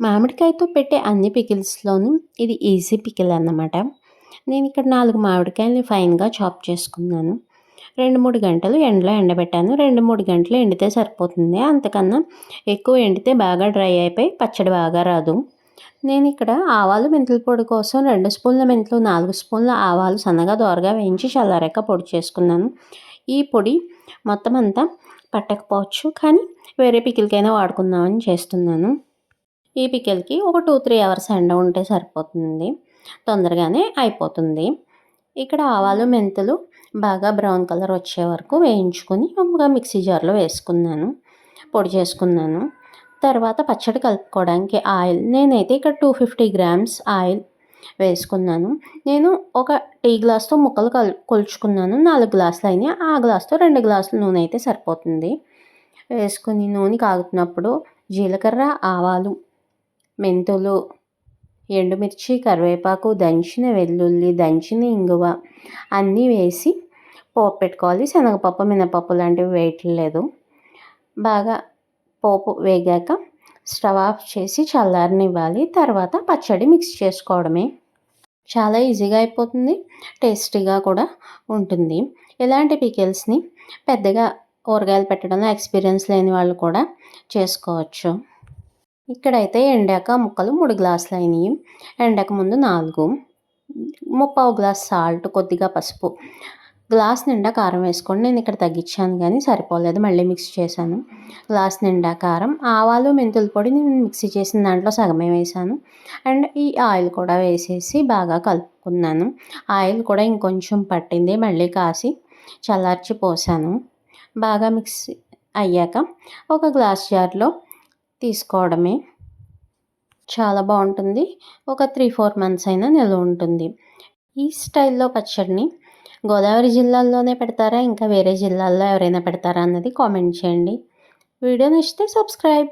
మామిడికాయతో పెట్టే అన్ని పికిల్స్‌లోనూ ఇది ఈజీ పికిల్ అన్నమాట. నేను ఇక్కడ నాలుగు మామిడికాయలని ఫైన్‌గా చాప్ చేసుకున్నాను. 2, 3 గంటలు ఎండలో ఎండబెట్టాను. 2, 3 గంటలు ఎండితే సరిపోతుంది. అంతకన్నా ఎక్కువ ఎండితే బాగా డ్రై అయిపోయి పచ్చడి బాగా రాదు. నేను ఇక్కడ ఆవాలు, మెంతుల పొడి కోసం రెండు స్పూన్ల మెంతులు, నాలుగు స్పూన్ల ఆవాలు సన్నగా దోరగా వేయించి చల్లారాక పొడి చేసుకున్నాను. ఈ పొడి మొత్తం అంతా పట్టకపోవచ్చు. కానీ వేరే పికిల్‌కైనా వాడుకుందామని చేస్తున్నాను. ఈ పికిల్‌కి ఒక 2, 3 అవర్స్ ఎండ ఉంటే సరిపోతుంది. తొందరగానే అయిపోతుంది. ఇక్కడ ఆవాలు, మెంతులు బాగా బ్రౌన్ కలర్ వచ్చే వరకు వేయించుకొని ఒక మిక్సీ జార్‌లో వేసుకున్నాను. పొడి చేసుకున్నాను. తర్వాత పచ్చడి కలుపుకోవడానికి ఆయిల్ నేనైతే ఇక్కడ 250 గ్రామ్స్ ఆయిల్ వేసుకున్నాను. నేను ఒక టీ గ్లాస్‌తో ముక్కలు కల్ కొలుచుకున్నాను. 4 గ్లాసులు అయినాయి. ఆ గ్లాస్‌తో 2 గ్లాసులు నూనె అయితే సరిపోతుంది. వేసుకొని నూనె కాగుతున్నప్పుడు జీలకర్ర, ఆవాలు, మెంతులు, ఎండుమిర్చి, కరివేపాకు, దంచిన వెల్లుల్లి, దంచిన ఇంగువ అన్నీ వేసి పోపు పెట్టుకోవాలి. శనగపప్పు, మినపప్పు లాంటివి వేయట్లేదు. బాగా పోపు వేగాక స్టవ్ ఆఫ్ చేసి చల్లారనివ్వాలి. తర్వాత పచ్చడి మిక్స్ చేసుకోవడమే. చాలా ఈజీగా అయిపోతుంది. టేస్టీగా కూడా ఉంటుంది. ఇలాంటి పికిల్స్‌ని పెద్దగా ఊరగాయలు పెట్టడంలో ఎక్స్పీరియన్స్ లేని వాళ్ళు కూడా చేసుకోవచ్చు. ఇక్కడైతే ఎండాక ముక్కలు మూడు గ్లాసులు అయినాయి. ఎండక ముందు నాలుగు ముప్పావు గ్లాస్ సాల్ట్, కొద్దిగా పసుపు, గ్లాస్ నిండా కారం వేసుకోండి. నేను ఇక్కడ తగ్గించాను కానీ సరిపోలేదు. మళ్ళీ మిక్స్ చేశాను. గ్లాస్ నిండా కారం, ఆవాలు, మెంతుల పొడి నేను మిక్సీ చేసిన దాంట్లో సగమే వేశాను. అండ్ ఈ ఆయిల్ కూడా వేసేసి బాగా కలుపుకున్నాను. ఆయిల్ కూడా ఇంకొంచెం పట్టింది. మళ్ళీ కాసి చల్లార్చి పోసాను. బాగా మిక్స్ అయ్యాక ఒక గ్లాస్ జార్‌లో తీసుకోవడమే. చాలా బాగుంటుంది. ఒక 3, 4 మంత్స్ అయినా నిల్వ ఉంటుంది. ఈ స్టైల్‌లో పచ్చడిని గోదావరి జిల్లాల్లోనే పెడతారా? ఇంకా వేరే జిల్లాల్లో ఎవరైనా పెడతారా అన్నది కామెంట్ చేయండి. వీడియో నచ్చితే సబ్స్క్రైబ్.